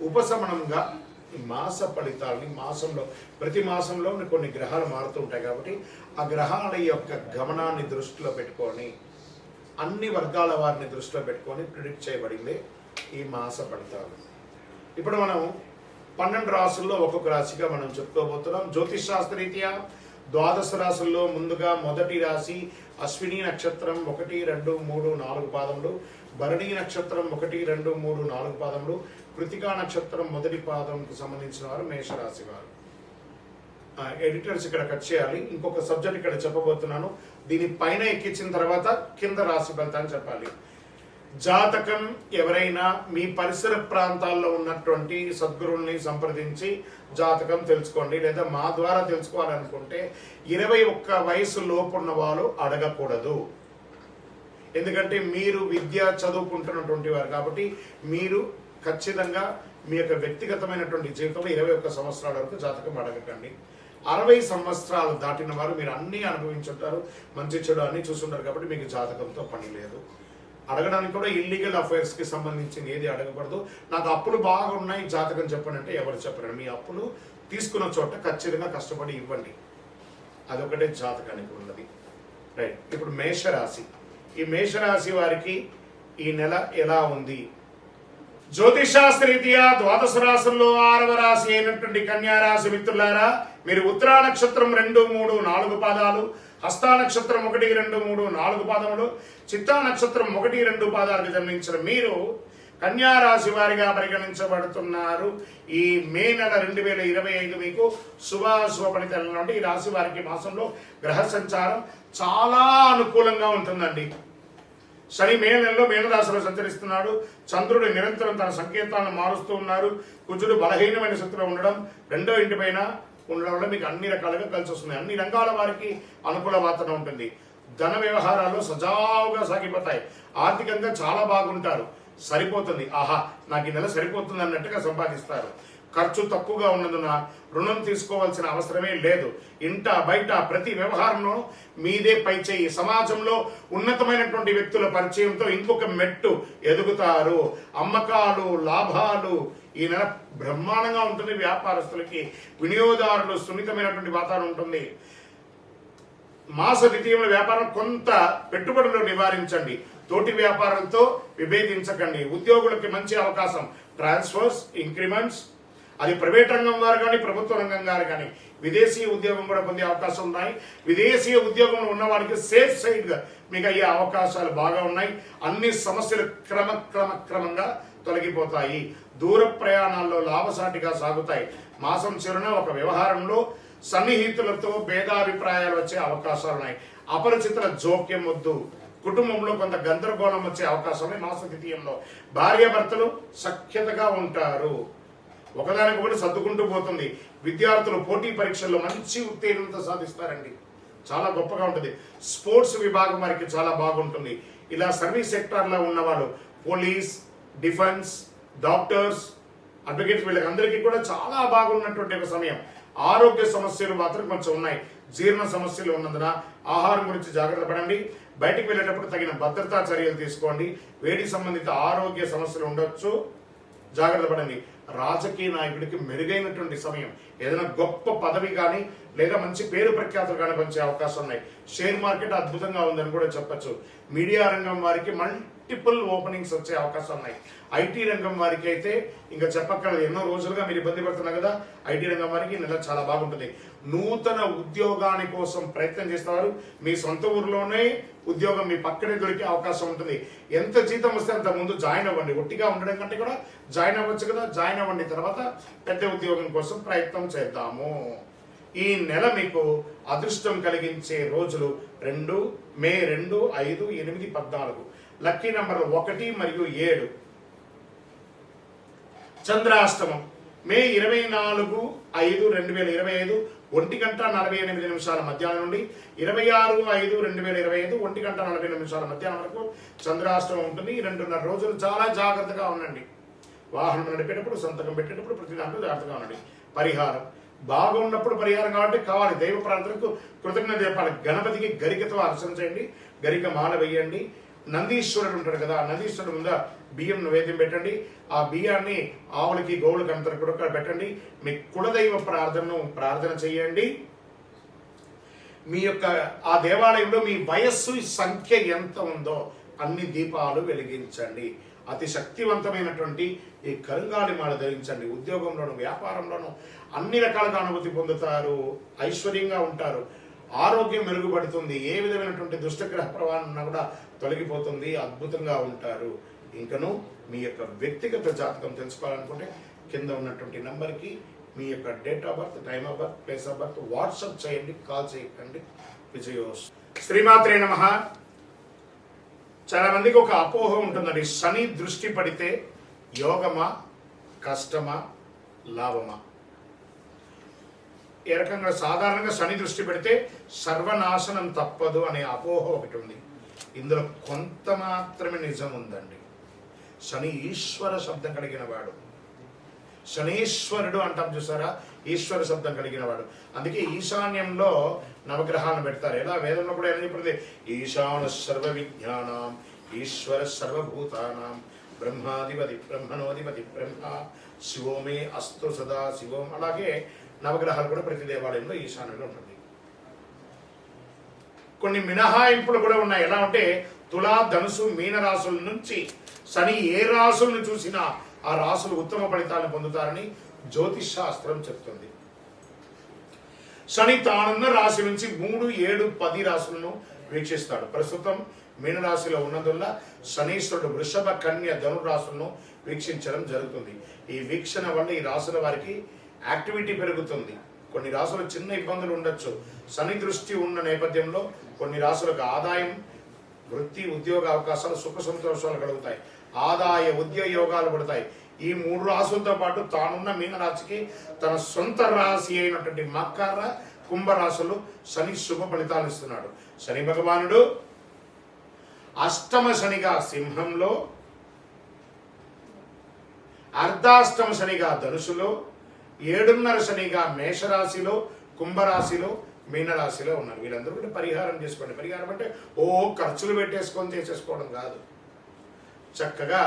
ఉపశమనంగా ఈ మాస ఫలితాలని మాసంలో ప్రతి మాసంలో కొన్ని గ్రహాలు మారుతూ ఉంటాయి కాబట్టి ఆ గ్రహాల యొక్క గమనాన్ని దృష్టిలో పెట్టుకొని అన్ని వర్గాల వారిని దృష్టిలో పెట్టుకొని ప్రిడిక్ట్ చేయబడింది ఈ మాస ఫలితాలు. ఇప్పుడు మనం పన్నెండు రాసుల్లో ఒక్కొక్క రాశిగా మనం చెప్పుకోబోతున్నాం. జ్యోతిష్ శాస్త్రరీత్యా ద్వాదశ రాశుల్లో ముందుగా మొదటి రాశి అశ్విని నక్షత్రం ఒకటి రెండు మూడు నాలుగు పాదములు భరణి నక్షత్రం ఒకటి రెండు మూడు నాలుగు పాదములు కృతికా నక్షత్రం మొదటి పాదంకు సంబంధించిన వారు మేషరాశి వారు. ఎడిటర్స్ ఇక్కడ కట్ చేయాలి. ఇంకొక సబ్జెక్ట్ ఇక్కడ చెప్పబోతున్నాను. దీని పైన ఎక్కించిన తర్వాత కింద రాశి ఫలితాన్ని చెప్పాలి. జాతకం ఎవరైనా మీ పరిసర ప్రాంతాల్లో ఉన్నటువంటి సద్గురుల్ని సంప్రదించి జాతకం తెలుసుకోండి. లేదా మా ద్వారా తెలుసుకోవాలనుకుంటే ఇరవై ఒక్క వయసు లోపున్న వాళ్ళు అడగకూడదు. ఎందుకంటే మీరు విద్య చదువుకుంటున్నటువంటి వారు కాబట్టి మీరు ఖచ్చితంగా మీ యొక్క వ్యక్తిగతమైనటువంటి జీవితంలో ఇరవై ఒక్క సంవత్సరాల వరకు జాతకం అడగకండి. అరవై సంవత్సరాలు దాటిన వారు మీరు అన్నీ అనుభవించుంటారు. మంచి చెడు అన్నీ చూస్తుంటారు కాబట్టి మీకు జాతకంతో పని లేదు. అడగడానికి కూడా ఇల్లీగల్ అఫైర్స్కి సంబంధించింది ఏది అడగకూడదు. నాకు అప్పులు బాగా ఉన్నాయి జాతకం చెప్పండి అంటే ఎవరు చెప్పరు మీ అప్పులు తీసుకున్న చోట ఖచ్చితంగా కష్టపడి ఇవ్వండి. అదొకటే జాతకానికి ఉన్నది. రైట్. ఇప్పుడు మేషరాశి. ఈ మేషరాశి వారికి ఈ నెల ఎలా ఉంది? జ్యోతిషాస్త్రరీత్యా ద్వాదశ రాశుల్లో ఆరవ రాశి అయినటువంటి కన్యారాశి మిత్రులారా మీరు ఉత్తరా నక్షత్రం రెండు మూడు నాలుగు పాదాలు హస్తా నక్షత్రం ఒకటి రెండు మూడు నాలుగు పాదములు చిత్తా నక్షత్రం ఒకటి రెండు పాదాలకు జన్మించిన మీరు కన్యారాశి వారిగా పరిగణించబడుతున్నారు. ఈ మే నెల రెండు వేల ఇరవై ఐదు మీకు శుభాశుభ ఫలితాలు నుండి ఈ రాశి వారికి మాసంలో గ్రహ సంచారం చాలా అనుకూలంగా ఉంటుందండి. శని మే నెలలో మేనరాశిలో సంచరిస్తున్నాడు. చంద్రుడు నిరంతరం తన సంకేతాలను మారుస్తూ ఉన్నారు. కుజుడు బలహీనమైన స్థితిలో ఉండడం రెండో ఇంటి పైన ఉండడం వల్ల మీకు అన్ని రకాలుగా కలిసి వస్తుంది. అన్ని రంగాల వారికి అనుకూల వాతావరణం ఉంటుంది. ధన వ్యవహారాలు సజావుగా సాగిపోతాయి. ఆర్థికంగా చాలా బాగుంటారు. సరిపోతుంది. ఆహా నాకు ఈ నెల సరిపోతుంది అన్నట్టుగా సంపాదిస్తారు. ఖర్చు తక్కువగా ఉన్నందున రుణం తీసుకోవాల్సిన అవసరమే లేదు. ఇంట బయట ప్రతి వ్యవహారంలో మీదే పై చేయి. సమాజంలో ఉన్నతమైనటువంటి వ్యక్తుల పరిచయంతో ఇంకొక మెట్టు ఎదుగుతారు. అమ్మకాలు లాభాలు ఈ నెల బ్రహ్మాండంగా ఉంటుంది. వ్యాపారస్తులకి వినియోగదారులు సున్నితమైనటువంటి వాతావరణం ఉంటుంది. మాస ద్వితీయంలో వ్యాపారం కొంత పెట్టుబడులు నివారించండి. తోటి వ్యాపారంతో విభేదించకండి. ఉద్యోగులకి మంచి అవకాశం. ట్రాన్స్ఫర్స్ ఇంక్రిమెంట్స్ అది ప్రైవేట్ రంగం వారు కానీ ప్రభుత్వ రంగం వారు కానీ విదేశీ ఉద్యోగం కూడా పొందే అవకాశం ఉన్నాయి. విదేశీయ ఉద్యోగంలో ఉన్న వారికి సేఫ్ సైడ్గా మీకు అయ్యే అవకాశాలు బాగా ఉన్నాయి. అన్ని సమస్యలు క్రమ క్రమ క్రమంగా తొలగిపోతాయి. దూర ప్రయాణాల్లో లాభసాటిగా సాగుతాయి. మాసం చిరున ఒక వ్యవహారంలో సన్నిహితులతో భేదాభిప్రాయాలు వచ్చే అవకాశాలు ఉన్నాయి. అపరిచితుల జోక్యం వద్దు. కుటుంబంలో కొంత గందరగోళం వచ్చే అవకాశం ఉన్నాయి మాస ద్వితీయంలో భార్యాభర్తలు సఖ్యతగా ఉంటారు. ఒకదానికి ఒకటి సర్దుకుంటూ పోతుంది. విద్యార్థులు పోటీ పరీక్షల్లో మంచి ఉత్తీర్ణత సాధిస్తారండి. చాలా గొప్పగా ఉంటుంది. స్పోర్ట్స్ విభాగం వారికి చాలా బాగుంటుంది. ఇలా సర్వీస్ సెక్టార్లో ఉన్నవాళ్ళు పోలీస్ డిఫెన్స్ డాక్టర్స్ అడ్వకేట్స్ వీళ్ళకి అందరికీ కూడా చాలా బాగున్నటువంటి ఒక సమయం. ఆరోగ్య సమస్యలు మాత్రం కొంచెం ఉన్నాయి. జీర్ణ సమస్యలు ఉన్నందున ఆహారం గురించి జాగ్రత్త పడండి. బయటికి వెళ్ళేటప్పుడు తగిన భద్రతా చర్యలు తీసుకోండి. వేడి సంబంధిత ఆరోగ్య సమస్యలు ఉండొచ్చు. జాగ్రత్త పడండి. రాజకీయ నాయకుడికి మెరుగైనటువంటి సమయం. ఏదైనా గొప్ప పదవి కానీ లేదా మంచి పేరు ప్రఖ్యాతులు కానీ అవకాశం ఉన్నాయి. షేర్ మార్కెట్ అద్భుతంగా ఉందని కూడా చెప్పొచ్చు. మీడియా రంగం వారికి మల్టిపుల్ ఓపెనింగ్స్ వచ్చే అవకాశం ఉన్నాయి. ఐటీ రంగం వారికి అయితే ఇంకా చెప్పక్కర్లేదు. ఎన్నో రోజులుగా మీరు ఇబ్బంది పడుతున్నారు కదా ఐటీ రంగం వారికి నెల చాలా బాగుంటుంది. నూతన ఉద్యోగాని కోసం ప్రయత్నం చేస్తున్నారు. మీ సొంత ఊర్లోనే ఉద్యోగం మీ పక్కనే దొరికే అవకాశం ఉంటుంది. ఎంత జీతం వస్తే అంత ముందు జాయిన్ అవ్వండి. ఒట్టిగా ఉండడం కంటే కూడా జాయిన్ అవ్వచ్చు కదా జాయిన్ అవ్వండి. తర్వాత పెద్ద ఉద్యోగం కోసం ప్రయత్నం చేద్దాము. ఈ నెల మీకు అదృష్టం కలిగించే రోజులు రెండు మే రెండు ఐదు ఎనిమిది పద్నాలుగు. లక్కీ నంబర్ ఒకటి మరియు ఏడు. చంద్రాష్టమం. మే ఇరవై నాలుగు ఐదు రెండు వేల ఇరవై ఐదు ఒంటి గంట నలభై ఎనిమిది నిమిషాల మధ్యాహ్నం నుండి ఇరవై ఆరు ఐదు రెండు వేల ఇరవై ఐదు ఒంటి గంట నలభై నిమిషాల మధ్యాహ్నం వరకు చంద్రాష్టమం ఉంటుంది. ఈ రెండున్నర రోజులు చాలా జాగ్రత్తగా ఉండండి. వాహనం నడిపేటప్పుడు సంతకం పెట్టేటప్పుడు ప్రతి దాంట్లో జాగ్రత్తగా ఉండండి. పరిహారం. బాగున్నప్పుడు పరిహారం కాబట్టి కావాలి. దైవ ప్రార్థనకు కృతజ్ఞత చెప్పాలి. గణపతికి గరికతో అర్చన చేయండి గరిక మాల వేయండి. నందీశ్వరుడు ఉంటాడు కదా నందీశ్వరుడు ముందు బియ్యం నైవేద్యం పెట్టండి. ఆ బియ్యాన్ని ఆవులకి గోవులకి అంతకు కూడా పెట్టండి. మీ కులదైవ ప్రార్థనను ప్రార్థన చేయండి. మీ యొక్క ఆ దేవాలయంలో మీ వయస్సు సంఖ్య ఎంత ఉందో అన్ని దీపాలు వెలిగించండి. అతి శక్తివంతమైనటువంటి ఈ కరుంగాలి మాల ధరించండి. ఉద్యోగంలోను వ్యాపారంలోను అన్ని రకాలుగా అనుభూతి పొందుతారు. ఐశ్వర్యంగా ఉంటారు. ఆరోగ్యం మెరుగుపడుతుంది. ఏ విధమైనటువంటి దుష్టగ్రహ ప్రవాహం ఉన్నా కూడా తొలగిపోతుంది. అద్భుతంగా ఉంటారు. ఇంకను మీ యొక్క వ్యక్తిగత జాతకం తెలుసుకోవాలనుకుంటే కింద ఉన్నటువంటి నంబర్కి మీ యొక్క date of birth time of birth place of birth WhatsApp చేయండి కాల్ చేయకండి విజయోస్. శ్రీమాత్రే నమ. చాలా మందికి ఒక అపోహ ఉంటుందండి. శని దృష్టి పడితే యోగమా కష్టమా లాభమా? ఏ రకంగా సాధారణంగా శని దృష్టి పెడితే సర్వనాశనం తప్పదు అనే అపోహ ఒకటి ఉంది. ఇందులో కొంత మాత్రమే నిజం ఉందండి. శని ఈశ్వర శబ్దం కలిగిన వాడు. శనీశ్వరుడు అంటాం చూసారా? ఈశ్వర శబ్దం కలిగిన వాడు. అందుకే ఈశాన్యంలో నవగ్రహాలను పెడతారు. ఎలా? వేదంలో కూడా ఏమని చెప్పింది ఈశాన సర్వ విజ్ఞానం ఈశ్వర సర్వభూతానం బ్రహ్మాధిపతి బ్రహ్మణోధిపతి బ్రహ్మ శివోమే అస్తు సదా శివోం. అలాగే నవగ్రహాలు కూడా ప్రతి దేవాలయంలో ఈశాన్యంలో ఉంటుంది. కొన్ని మినహాయింపులు కూడా ఉన్నాయి. ఎలా అంటే తులా ధనుసు మీన రాసుల నుంచి శని ఏ రాసులను చూసినా ఆ రాసులు ఉత్తమ ఫలితాలను పొందుతారని జ్యోతిష్ శాస్త్రం చెప్తుంది. శని తానున్న రాశి నుంచి మూడు ఏడు పది రాశులను వీక్షిస్తాడు. ప్రస్తుతం మీనరాశిలో ఉన్నందువల్ల శనీశ్వరుడు వృషభ కన్య ధను రాశులను వీక్షించడం జరుగుతుంది. ఈ వీక్షణ వల్ల ఈ రాశుల వారికి యాక్టివిటీ పెరుగుతుంది. కొన్ని రాసులు చిన్న ఇబ్బందులు ఉండొచ్చు. శని దృష్టి ఉన్న నేపథ్యంలో కొన్ని రాసులకు ఆదాయం వృత్తి ఉద్యోగ అవకాశాలు సుఖ సంతోషాలు కలుగుతాయి. ఆదాయ ఉద్యోగ యోగాలు పడతాయి. ఈ మూడు రాసులతో పాటు తానున్న మీనరాశికి తన సొంత రాశి అయినటువంటి మకర కుంభరాశులు శని శుభ ఫలితాలు ఇస్తున్నాడు. శని భగవానుడు అష్టమ శనిగా సింహంలో అర్ధాష్టమ శనిగా ధనుసులో ఏడున్నర శనిగా మేషరాశిలో కుంభరాశిలో మీనరాశిలో ఉన్నారు. వీళ్ళందరూ కూడా పరిహారం చేసుకోండి. పరిహారం అంటే ఓ ఖర్చులు పెట్టేసుకొని చేసేసుకోవడం కాదు. చక్కగా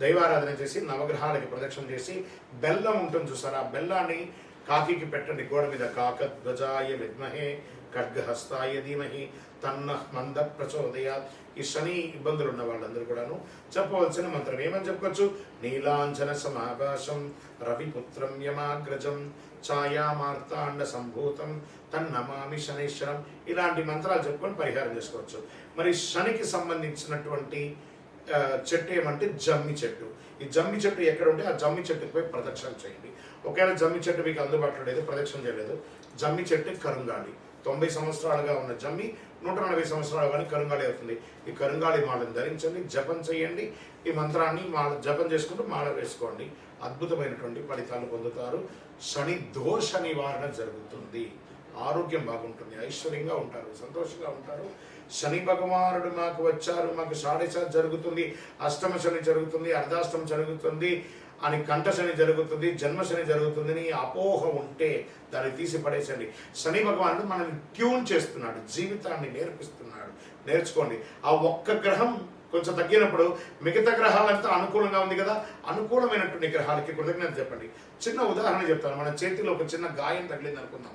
దైవారాధన చేసి నవగ్రహాలకి ప్రదక్షిణ చేసి బెల్లం ఉంటుంది చూసారా? ఆ బెల్లాన్ని కాకికి పెట్టండి. గోడ మీద కాక ధ్వజాయ విద్మహే ఖడ్గహస్తాయ ధీమహి తన్న మంద ప్రచోదయాత్. ఈ శని ఇబ్బందులు ఉన్న వాళ్ళందరూ కూడాను చెప్పవలసిన మంత్రం ఏమని చెప్పుకోవచ్చు నీలాంజన సమాకాశం రవిపుత్రం యమాగ్రజం ఛాయామార్తాండ సంభూతం తన్నమామి శనీశ్వరం. ఇలాంటి మంత్రాలు చెప్పుకొని పరిహారం చేసుకోవచ్చు. మరి శనికి సంబంధించినటువంటి చెట్టు ఏమంటే జమ్మి చెట్టు. ఈ జమ్మి చెట్టు ఎక్కడ ఉంటే ఆ జమ్మి చెట్టుకు పోయి ప్రదక్షిణ చేయండి. ఒకవేళ జమ్మి చెట్టు మీకు అందుబాటులో లేదు ప్రదక్షిణ చేయలేదు. జమ్మి చెట్టు కరుంగాలి. తొంభై సంవత్సరాలుగా ఉన్న జమ్మి నూట నలభై సంవత్సరాలు కానీ కరుంగాలి అవుతుంది. ఈ కరుంగాలి మాలను ధరించండి జపం చేయండి. ఈ మంత్రాన్ని మాల జపం చేసుకుంటూ మాల వేసుకోండి. అద్భుతమైనటువంటి ఫలితాలు పొందుతారు. శని దోష నివారణ జరుగుతుంది. ఆరోగ్యం బాగుంటుంది ఐశ్వర్యంగా ఉంటారు సంతోషంగా ఉంటారు. శని భగవానుడు మాకు వచ్చారు మాకు సాడేసారి జరుగుతుంది అష్టమ శని జరుగుతుంది అర్ధాష్టమ జరుగుతుంది అని కంఠ శని జరుగుతుంది జన్మ శని జరుగుతుంది అని అపోహ ఉంటే దాన్ని తీసి పడేసండి శని భగవానుడు మనల్ని ట్యూన్ చేస్తున్నాడు జీవితాన్ని నేర్పిస్తున్నాడు. నేర్చుకోండి. ఆ ఒక్క గ్రహం కొంచెం తగ్గినప్పుడు మిగతా గ్రహాలంతా అనుకూలంగా ఉంది కదా అనుకూలమైనటువంటి గ్రహాలకి కృతజ్ఞత చెప్పండి. చిన్న ఉదాహరణ చెప్తాను మన చేతిలో ఒక చిన్న గాయం తగిలింది అనుకుందాం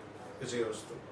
విజయవస్తు.